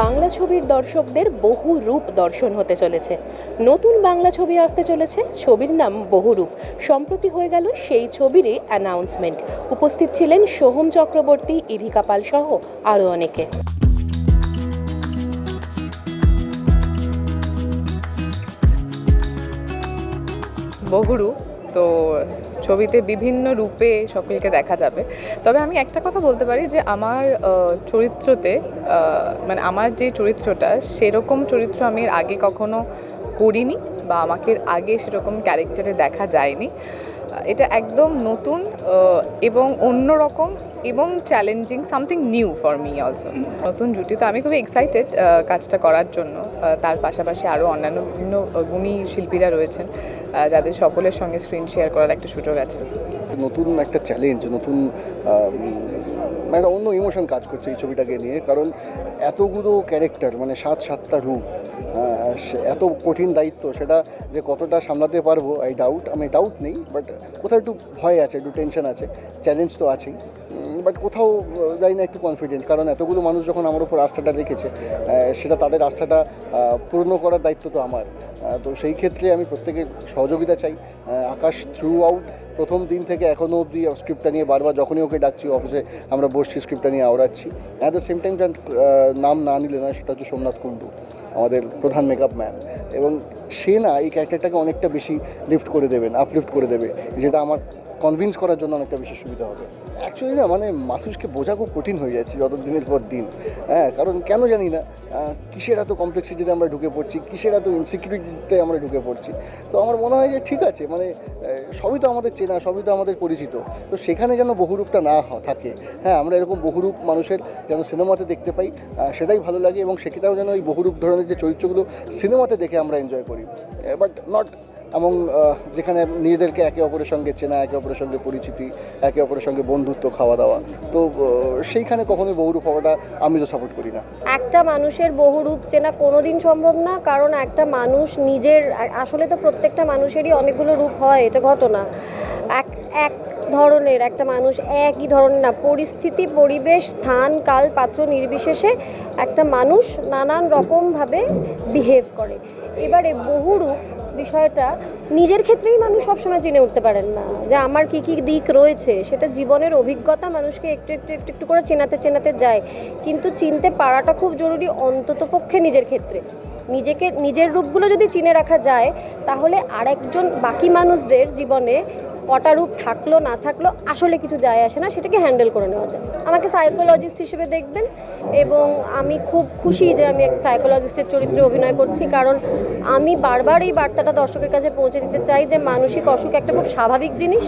বাংলা ছবির দর্শকদের বহু রূপ দর্শন হতে চলেছে। নতুন বাংলা ছবি আসতে চলেছে, ছবির নাম বহুরূপ সম্প্রতি হয়ে গেল সেই ছবিরই অ্যানাউন্সমেন্ট উপস্থিত ছিলেন সোহম চক্রবর্তী ইধিকা পাল সহ আরও অনেকে। বহুরূপ তো ছবিতে বিভিন্ন রূপে সকলকে দেখা যাবে। তবে আমি একটা কথা বলতে পারি যে আমার চরিত্রতে মানে আমার যে চরিত্রটা, সেরকম চরিত্র আমি আগে কখনো করিনি বা আমাকে আগে সেরকম ক্যারেক্টারে দেখা যায়নি। এটা একদম নতুন এবং অন্যরকম এবং challenging something new for me also নতুন জুটি তো আমি খুবই এক্সাইটেড কাজটা করার জন্য। তার পাশাপাশি আরও অন্যান্য বিভিন্ন গুণী শিল্পীরা রয়েছেন যাদের সকলের সঙ্গে স্ক্রিন শেয়ার করার একটা সুযোগ আছে। নতুন একটা চ্যালেঞ্জ নতুন একটা অন্য ইমোশন কাজ করছে এই ছবিটাকে নিয়ে, কারণ এতগুলো ক্যারেক্টার মানে সাত সাতটা রূপ এত কঠিন দায়িত্ব, সেটা যে কতটা সামলাতে পারব আই ডাউট আমি ডাউট নেই বাট কোথাও একটু ভয় আছে, একটু টেনশন আছে চ্যালেঞ্জ তো আছেই। বাট কোথাও যাই না একটু কনফিডেন্ট কারণ এতগুলো মানুষ যখন আমার উপর আস্থাটা রেখেছে সেটা তাদের আস্থাটা পূর্ণ করার দায়িত্ব তো আমার। তো সেই ক্ষেত্রে আমি প্রত্যেকের সহযোগিতা চাই। আকাশ থ্রু আউট প্রথম দিন থেকে এখনও অবধি স্ক্রিপ্টটা নিয়ে বারবার যখনই ওকে ডাকছি অফিসে আমরা বসছি স্ক্রিপ্টটা নিয়ে আওড়াচ্ছি। অ্যাট দ্য সেম টাইম নাম না নিলে না সেটা হচ্ছে সোমনাথ কুণ্ডু, আমাদের প্রধান মেকআপ ম্যান এবং সে না এই ক্যারেক্টারটাকে অনেকটা বেশি লিফট করে দেবেন আপলিফট করে দেবে, যেটা আমার কনভিন্স করার জন্য অনেকটা বেশি সুবিধা হবে। অ্যাকচুয়ালি না মানে মানুষকে বোঝা খুব কঠিন হয়ে যাচ্ছে যত দিনের পর দিন। হ্যাঁ কারণ কেন জানি না কিসের এত কমপ্লেক্সিটিতে আমরা ঢুকে পড়ছি, কিসের এত ইনসিকিউরিটিতে আমরা ঢুকে পড়ছি। তো আমার মনে হয় যে ঠিক আছে মানে সবই তো আমাদের চেনা, সবই তো আমাদের পরিচিত। তো সেখানে যেন বহুরূপটা না থাকে। হ্যাঁ আমরা এরকম বহুরূপ মানুষের যেন সিনেমাতে দেখতে পাই সেটাই ভালো লাগে এবং সেটাও যেন ওই বহুরূপ ধরনের যে চরিত্রগুলো সিনেমাতে দেখে আমরা এনজয় করি। বাট নট এবং যেখানে নিজেদেরকে একে অপরের সঙ্গে চেনা, একে অপরের সঙ্গে পরিচিতি, একে অপরের সঙ্গে বন্ধুত্ব খাওয়া দাওয়া তো সেইখানে কখনোই বহুরূপ হওয়াটা আমি তো সাপোর্ট করি না। একটা মানুষের বহু রূপ চেনা কোনোদিন সম্ভব না, কারণ একটা মানুষ নিজের আসলে তো প্রত্যেকটা মানুষেরই অনেকগুলো রূপ হয়, এটা ঘটনা। এক এক ধরনের একটা মানুষ একই ধরনের না, পরিস্থিতি, পরিবেশ, স্থান, কাল, পাত্র নির্বিশেষে একটা মানুষ নানান রকমভাবে বিহেভ করে। এবারে বহুরূপ বিষয়টা নিজের ক্ষেত্রেই মানুষ সবসময় জেনে উঠতে পারেন না যে আমার কি কি দিক রয়েছে। সেটা জীবনের অভিজ্ঞতা মানুষকে একটু একটু একটু একটু করে চেনাতে চেনাতে যায়। কিন্তু চিনতে পারাটা খুব জরুরি অন্তত পক্ষে নিজের ক্ষেত্রে। নিজেকে, নিজের রূপগুলো যদি চিনে রাখা যায়, তাহলে আরেকজন বাকি মানুষদের জীবনে কটা রূপ থাকল, না থাকল, আসলে কিছু যায় আসে না, সেটাকে হ্যান্ডেল করে নেওয়া যায়। আমাকে সাইকোলজিস্ট হিসেবে দেখবেন এবং আমি খুব খুশি যে আমি এক সাইকোলজিস্টের চরিত্রে অভিনয় করছি, কারণ আমি বারবার এই বার্তাটা দর্শকের কাছে পৌঁছে দিতে চাই যে মানসিক অসুখ একটা খুব স্বাভাবিক জিনিস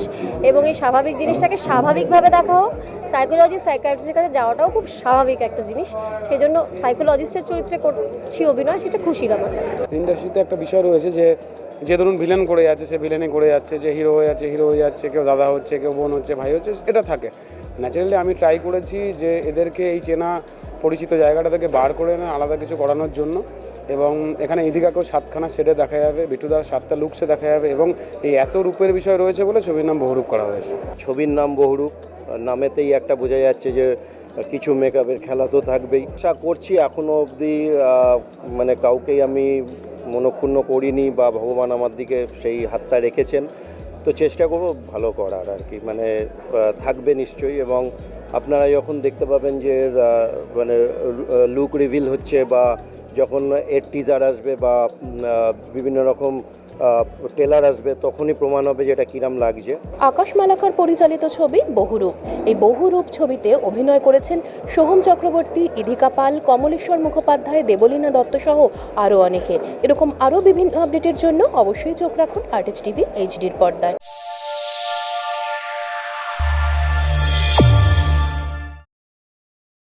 এবং এই স্বাভাবিক জিনিসটাকে স্বাভাবিকভাবে দেখা হোক। সাইকোলজিস্ট সাইকাট্রিস্টের কাছে যাওয়াটাও খুব স্বাভাবিক একটা জিনিস। সেই জন্য সাইকোলজিস্টের চরিত্রে করছি অভিনয়, সেটা খুশির আমার কাছে। ইন্ডাস্ট্রিতে একটা বিষয় রয়েছে যে যে ধরুন ভিলেন করে যাচ্ছে, সে ভিলেনে করে যাচ্ছে, যে হিরো হয়ে যাচ্ছে হিরো হয়ে যাচ্ছে, কেউ দাদা হচ্ছে, কেউ বোন হচ্ছে, ভাই হচ্ছে, এটা থাকে। ন্যাচারালি আমি ট্রাই করেছি যে এদেরকে এই চেনা পরিচিত জায়গাটা থেকে বার করে এনে আলাদা কিছু করানোর জন্য। এবং এখানে ইদিকাকেও সাতখানা সেটে দেখা যাবে, বিটুদার সাতটা লুকসে দেখা যাবে, এবং এই এত রূপের বিষয় রয়েছে বলে ছবির নাম বহুরূপ করা হয়েছে। ছবির নাম বহুরূপ, নামেতেই একটা বোঝা যাচ্ছে যে কিছু মেকআপের খেলা তো থাকবেই। আশা করছি এখনও অবধি মানে কাউকেই আমি মনক্ষুণ্ণ করিনি বা ভগবান আমার দিকে সেই হাতটা রেখেছেন, তো চেষ্টা করব ভালো করার আর কি। মানে থাকবে নিশ্চয়ই এবং আপনারা যখন দেখতে পাবেন যে মানে লুক রিভিল হচ্ছে বা যখন এর টিজার আসবে বা বিভিন্ন রকম টেলার আসবে, তখনই প্রমাণ হবে যে এটা কিরাম লাগছে। আকাশ মালাকার পরিচালিত ছবি বহুরূপ। এই বহুরূপ ছবিতে অভিনয় করেছেন সোহম চক্রবর্তী, ইধিকা পাল, কমলেশ্বর মুখোপাধ্যায়, দেবলীনা দত্ত সহ আরও অনেকে। এরকম আরও বিভিন্ন আপডেটের জন্য অবশ্যই চোখ রাখুন আর্টিস্ট টিভি এইচডির পর্দায়।